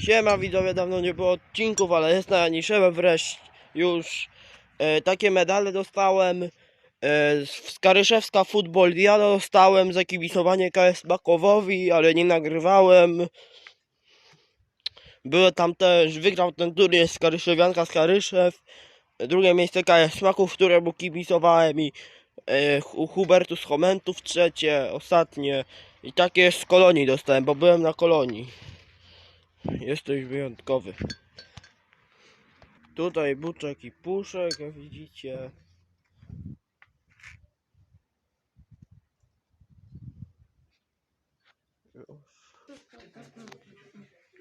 Siema widzowie, dawno nie było odcinków, ale jest na niszewę wreszcie już. E, takie medale dostałem. E, z Skaryszewska Football ja dostałem za kibicowanie KS Bakowowi, ale nie nagrywałem. Byłem tam też, wygrał ten turniej Skaryszewianka Skaryszew. Drugie miejsce KS Smaków, któremu kibicowałem i e, Hubertus Homentów trzecie, ostatnie. I takie z kolonii dostałem, bo byłem na kolonii. Jesteś wyjątkowy. Tutaj buczek i puszek, jak widzicie.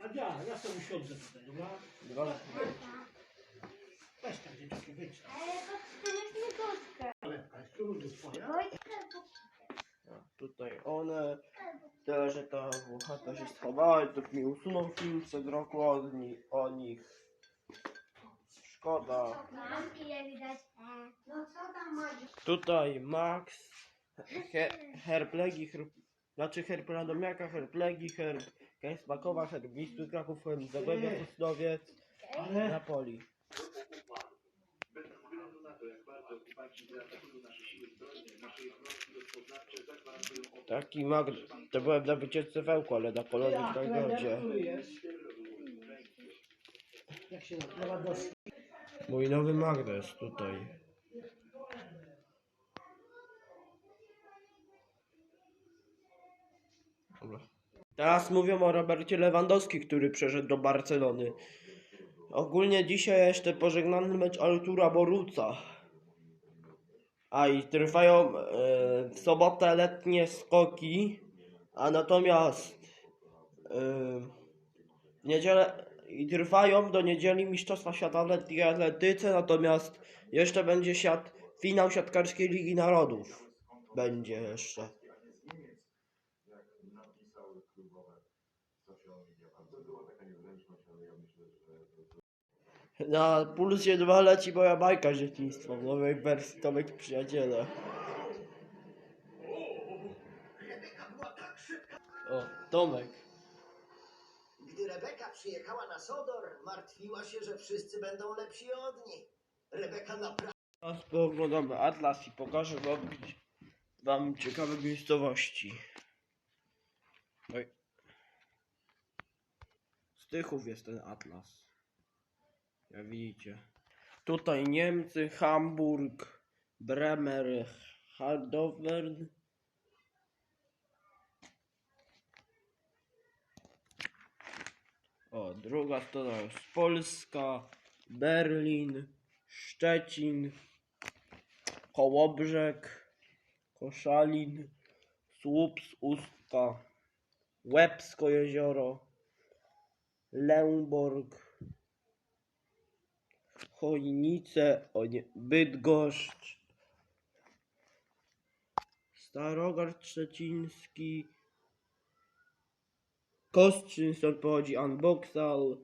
A ja, ja sobie usiądę tutaj, dobra? Dwa. Weź tam dzieciaki, wyjdź. Ale to jest jest twoja. Tutaj one. Tyle, że ta chata się schowała i to mi usunął film przed roku od ni o nich. Szkoda. Ile widać. No co tam masz? Tutaj Max, he, Herplegi, herb, znaczy herb Radomiaka, Herplegi, herb Kęsmakowa, herb Wisły Kraków, herb Zagłębia Sosnowiec, Ale Napoli. Taki mag, to byłem na wycieczce w Ełku, ale na kolonii w? Jak się nazywa? Lewandowski. Mój nowy magnes tutaj. Dobra. Teraz mówią o Robercie Lewandowski, który przeszedł do Barcelony. Ogólnie dzisiaj jeszcze pożegnany mecz Artura Boruca. A i trwają e, w sobotę letnie skoki, a natomiast e, w niedzielę i trwają do niedzieli Mistrzostwa Świata w letniej atletyce, natomiast jeszcze będzie siat, finał siatkarskiej Ligi Narodów. Będzie jeszcze. Na pulsie 2 leci moja bajka z dzieciństwa w nowej wersji Tomek i Przyjaciele. O, Tomek. Gdy Rebeka przyjechała na Sodor, martwiła się, że wszyscy będą lepsi od niej. Rebeka naprawdę Teraz pooglądamy atlas i pokażę wam, wam ciekawe miejscowości. Oj. Z Tychów jest ten atlas. Jak widzicie. Tutaj Niemcy, Hamburg, Bremer, Haldovern. O, druga strona jest Polska, Berlin, Szczecin, Kołobrzeg, Koszalin, Słups, Ustka, Łebsko jezioro, Lęborg, Chojnice, o nie, Bydgoszcz, Starogard Szczeciński, Kostrzyn, stąd pochodzi Unboxal,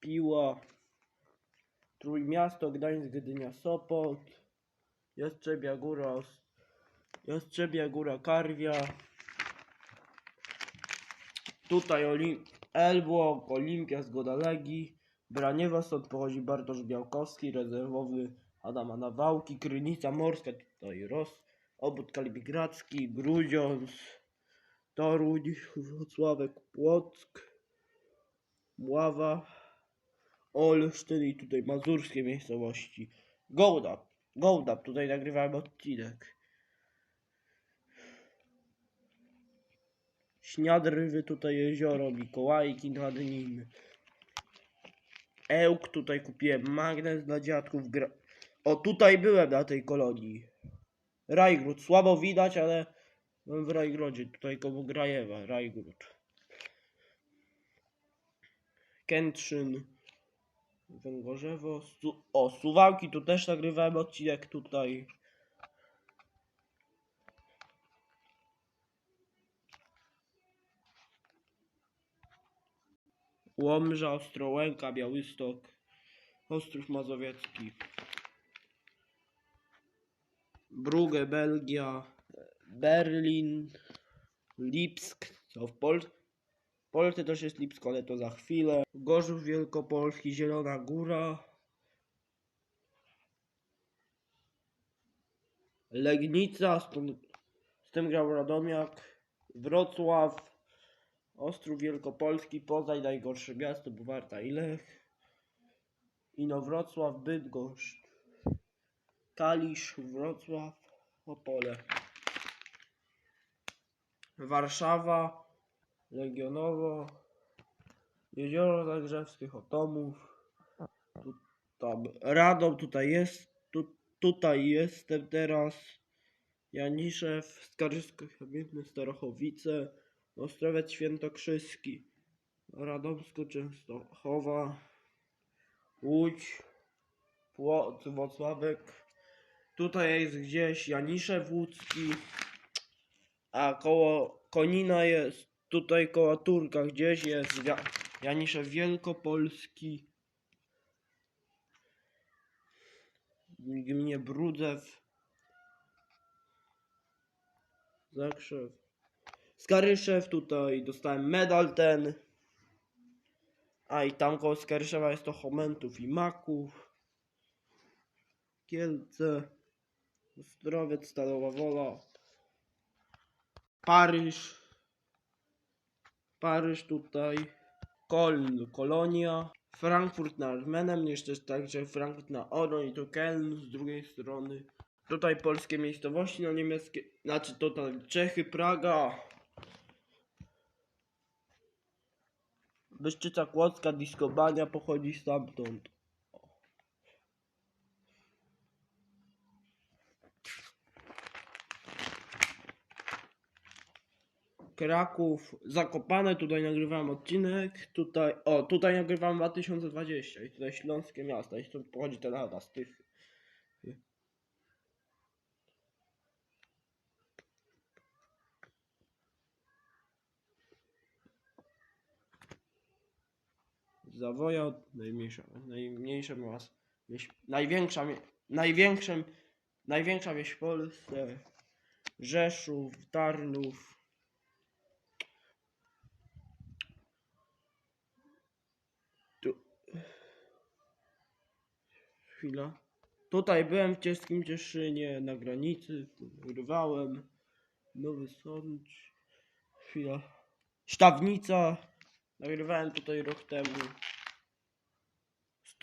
Piła, Trójmiasto, Gdańsk, Gdynia, Sopot, Jastrzębia Góra, Jastrzębia Góra, Karwia. Tutaj Olim Elbląg, Olimpia, Zgoda Legii, Braniewa, stąd pochodzi Bartosz Białkowski, rezerwowy Adama Nawałki, Krynica Morska, tutaj Ros, Obód Kaliningradzki, Grudziądz, Toruń, Wrocławek, Płock, Mława, Olsztyn i tutaj mazurskie miejscowości. Gołdap, Gołdap, tutaj nagrywałem odcinek. Śniadrywy, tutaj jezioro, Mikołajki nad nim. Ełk, tutaj kupiłem magnes dla dziadków. Gra... O, tutaj byłem na tej kolonii. Rajgród, słabo widać, ale byłem w Rajgrodzie, tutaj koło Grajewa, Rajgród. Kętrzyn. Węgorzewo. Su o, Suwałki, tu też nagrywałem odcinek tutaj. Łomża, Ostrołęka, Białystok, Ostrów Mazowiecki. Brugge, Belgia, Berlin, Lipsk, co w Pol Polsce też jest Lipsko, ale to za chwilę. Gorzów Wielkopolski, Zielona Góra. Legnica, z tym grał Radomiak. Wrocław, Ostrów Wielkopolski, Poznań, najgorsze miasto, bo Warta i Lech. Inowrocław, Bydgoszcz, Kalisz, Wrocław, Opole. Warszawa, Legionowo, Jezioro Zagrzewskie, Otomów, tu, tam. Radom, tutaj jest, tu, tutaj jestem teraz, Janiszew, Skarżysko-Kamienny, Starachowice, Ostrowiec Świętokrzyski, Radomsko Częstochowa, Łódź, Płoc, Włocławek, tutaj jest gdzieś Janiszew Łódzki, a koło Konina jest, tutaj koło Turka gdzieś jest Janiszew Wielkopolski, gminie Brudzew, Zakrzew, Skaryszew, tutaj dostałem medal ten, a i tam koło Skaryszewa jest to Chomentów i Maków, Kielce, Ostrowiec, Stalowa Wola, Paryż. Paryż tutaj. Koln, Kolonia. Frankfurt na Armenem, jeszcze jest także Frankfurt na Odro i to Keln z drugiej strony. Tutaj polskie miejscowości no niemieckie, znaczy tutaj Czechy, Praga. Byszczyca Kłodzka, Diskobania pochodzi stamtąd. Kraków, Zakopane, tutaj nagrywałem odcinek, tutaj, o, tutaj nagrywałem 2020 i tutaj śląskie miasta i stąd pochodzi ten Ada z tych. Zawoja, najmniejsza, najmniejsza miast, wieś, największa, największym, największa wieś w Polsce, Rzeszów, Tarnów, Tu. Chwila. Tutaj byłem w Cieskim Cieszynie, na granicy, urwałem. Nowy Sącz. Chwila. Sztawnica. Nagrywałem tutaj rok temu.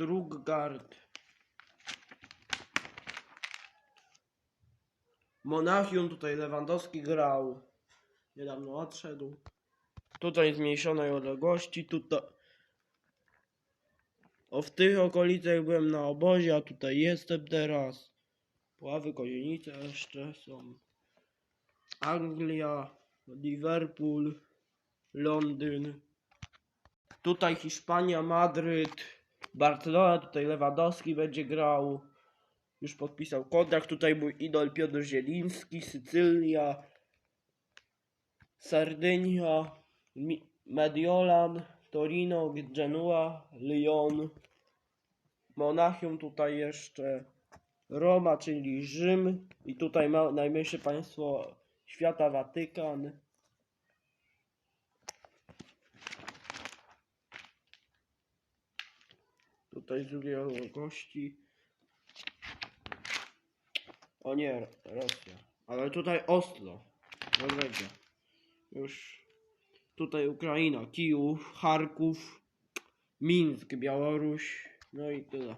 Stuttgart. Monachium, tutaj Lewandowski grał. Niedawno odszedł. Tutaj zmniejszonej odległości, tutaj... O w tych okolicach byłem na obozie, a tutaj jestem teraz. Puławy Kozienice jeszcze są. Anglia, Liverpool, Londyn. Tutaj Hiszpania, Madryt, Barcelona, tutaj Lewandowski będzie grał. Już podpisał kontrakt. Tutaj mój idol Piotr Zieliński, Sycylia, Sardynia, Mediolan, Torino, Genua, Lyon, Monachium tutaj jeszcze, Roma, czyli Rzym i tutaj najmniejsze państwo świata Watykan. Tutaj z drugiej odległości. O nie, Rosja. Ale tutaj Oslo, Norwegia. Już tutaj Ukraina, Kijów, Charków, Mińsk, Białoruś, no i tyle.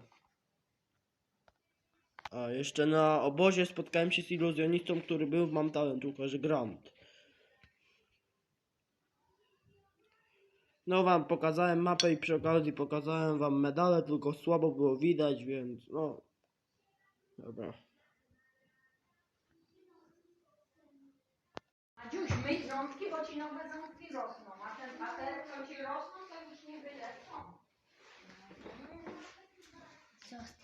A jeszcze na obozie spotkałem się z iluzjonistą, który był w Mam Talent, Łukasz Grant. No wam pokazałem mapę i przy okazji pokazałem wam medale, tylko słabo było widać, więc no. Dobra. A dziuś, myj ząbki, bo ci nowe ząbki rosną, a ten a te, co ci rosną, to już nie wylecą. Zostaw.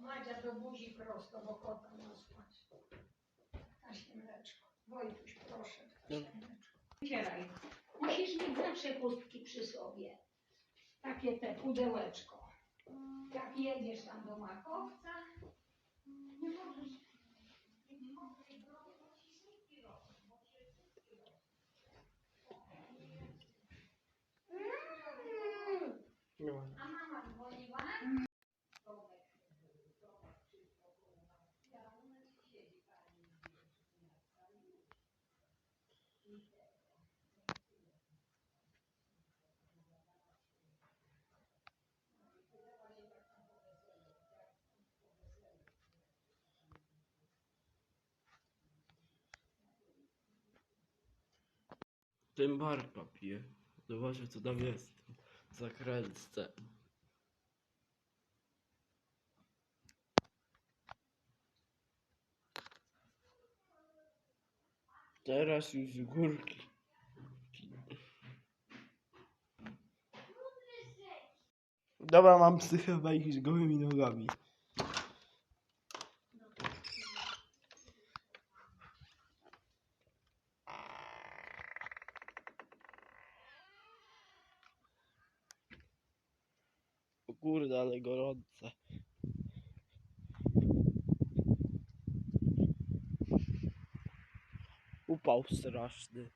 Madzia do buzi prosto, bo kota ma spać. Tasiemleczko. Wojtuś, proszę. Tasiemleczko. Wycieraj. Musisz mieć zawsze chustki przy sobie. Takie te pudełeczko. Jak jedziesz tam do makowca, nie możesz. Nie możesz zrobić, bo ci słupki rosną, bo ci słupki rosną. A mama dzwoniła? Tym barka pije. Zobaczę co tam jest. Zakręcę. Teraz już górki. Dobra, mam psychę wejść gołymi nogami. Kurde, ale gorące. Upał straszny.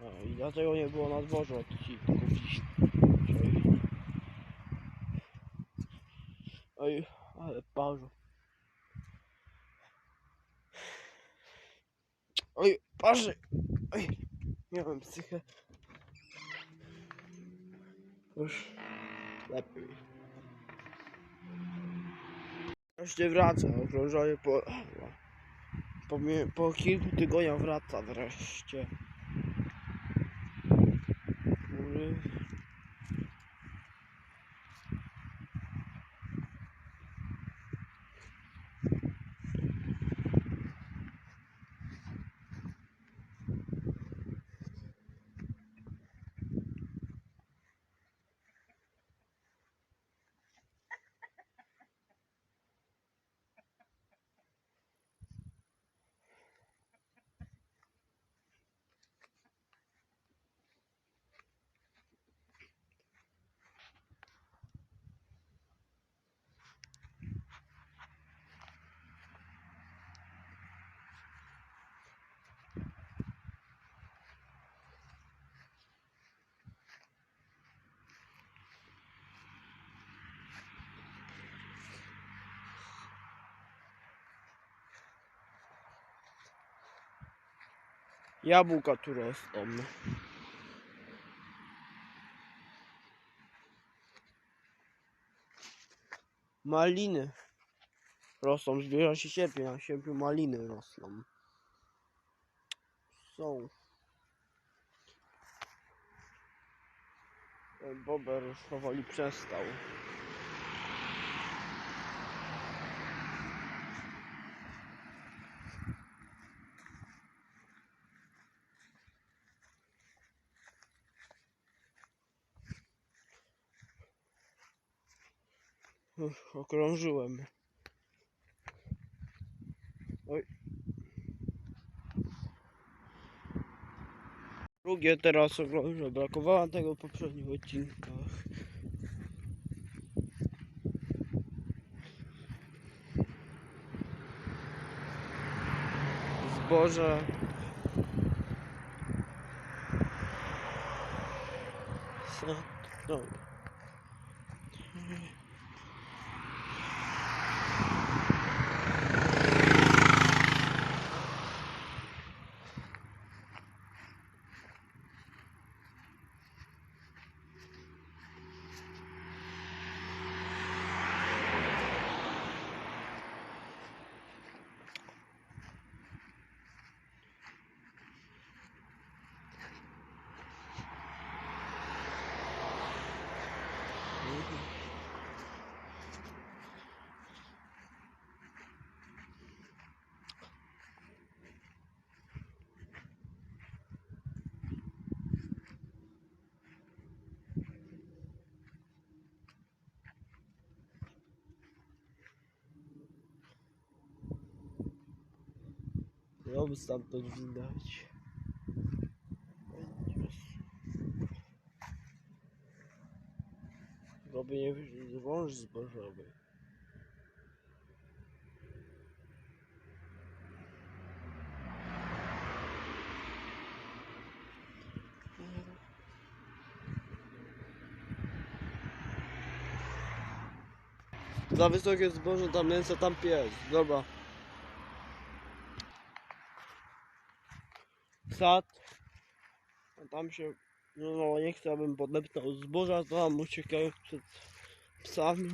No i dlatego nie było na dworze odcinków dziś. Oj, ale parzą. Oj, parzy! Oj, miałem psychę. Już lepiej. Wreszcie wraca, okrążenie po, po, po kilku tygodniach wraca wreszcie. Jabłka tu rosną. Maliny rosną, zbliża się sierpień, a w maliny rosną. Są. Bober powoli przestał. Okrążyłem. Oj. Drugie teraz okrążę. Brakowało tego w poprzednich odcinkach. Zboże. No. Ją stamtąd widać. Robię nie wyszli wąż zbożowy. Za wysokie zboże, tam mięso, tam pies. Dobra. Sad. A tam się... No, no nie chcę, abym podeptał zboża, to tam uciekają przed psami.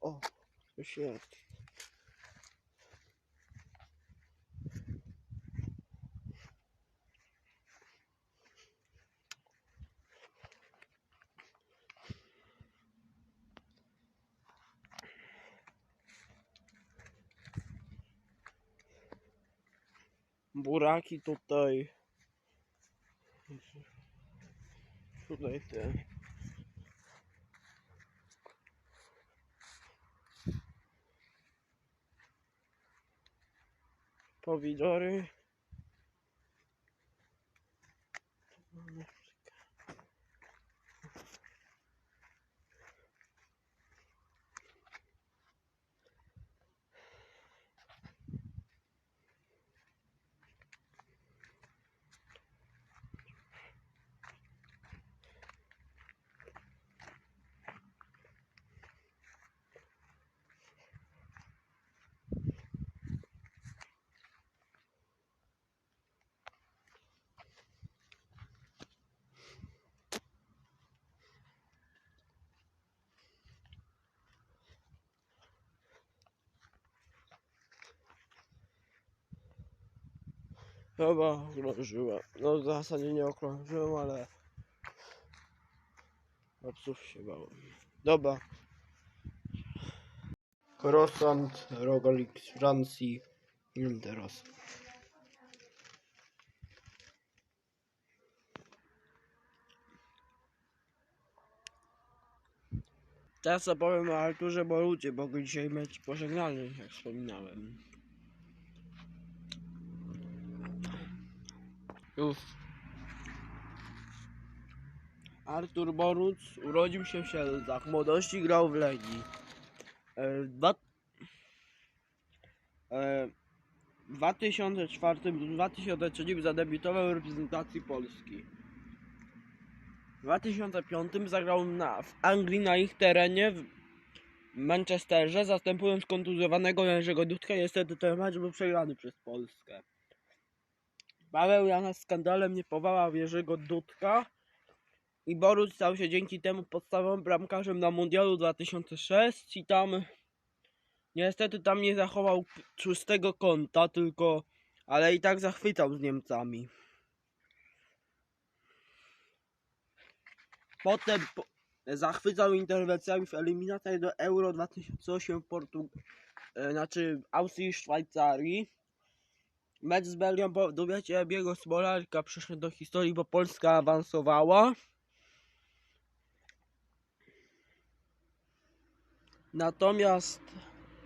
O, coś jest. Buraki tutaj. Tutaj te. Ovidory Chyba okrążyłem. No w zasadzie nie okrążyłem, ale... Na psów się bałem. Dobra. Croissant, rogalik z Francji. Ile teraz? Teraz opowiem o Arturze bo go dzisiaj mieć pożegnalny, jak wspominałem. Już. Artur Boruc urodził się w Sielcach. W młodości grał w Legii. E, dwa... e, w 2004-2003 zadebiutował w reprezentacji Polski. W 2005 zagrał na, w Anglii na ich terenie w Manchesterze, zastępując kontuzjowanego Jerzego Dudka. Niestety ten mecz był przegrany przez Polskę. Paweł Jana skandalem nie powołał Jerzego Dudka i Boruc stał się dzięki temu podstawowym bramkarzem na Mundialu 2006 i tam niestety tam nie zachował szóstego kąta, tylko ale i tak zachwycał z Niemcami. Potem po, zachwycał interwencjami w eliminacjach do Euro 2008 w Portu, e, znaczy Austrii i Szwajcarii. Mecz z Belgią po dubiecie Biego Smolarka przeszedł do historii, bo Polska awansowała. Natomiast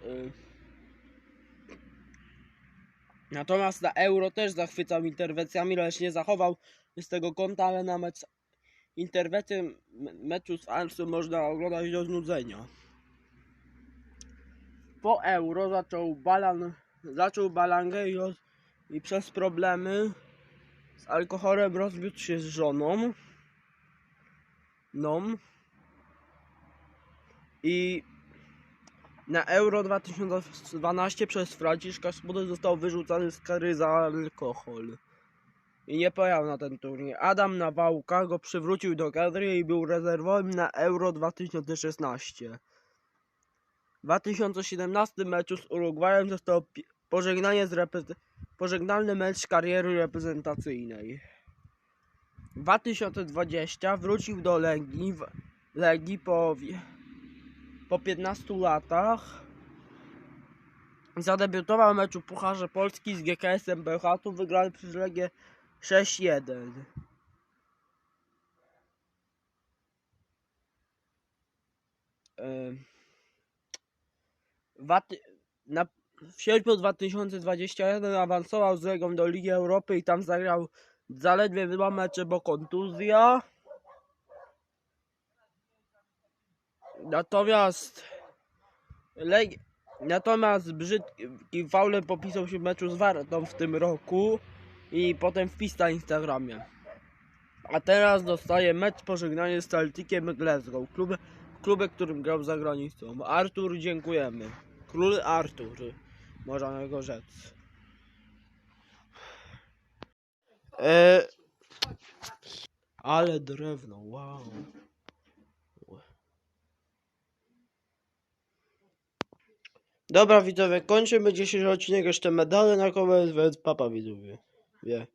y, Natomiast na Euro też zachwycał interwencjami, lecz nie zachował z tego konta, ale na mecz interwencję meczu z Ansu można oglądać do znudzenia. Po Euro zaczął balan zaczął balangę i, przez problemy z alkoholem rozwiódł się z żoną. No. I na Euro 2012 przez Franciszka Smudę został wyrzucony z kary za alkohol. I nie pojechał na ten turniej. Adam Nawałka go przywrócił do kadry i był rezerwowym na Euro 2016. W 2017 meczu z Urugwajem został pożegnanie z repre- pożegnalny mecz kariery reprezentacyjnej. 2020 wrócił do Legii, Legii po, po 15 latach. Zadebiutował w meczu Pucharze Polski z GKS-em Bełchatów, wygrany przez Legię 6-1. Em, Waty, na, w sierpniu 2021 awansował z Legą do Ligi Europy i tam zagrał zaledwie dwa mecze, bo kontuzja. Natomiast Leg... Natomiast brzydki faule popisał się w meczu z Wartą w tym roku i potem wpis na Instagramie. A teraz dostaje mecz pożegnanie z Celticiem Glasgow, klubem, klubem, którym grał za granicą. Artur, dziękujemy. Król Artur, można go rzec. E... Ale drewno, wow. Dobra widzowie, kończymy dzisiejszy odcinek, jeszcze medale na koniec, więc papa widzowie. Wie.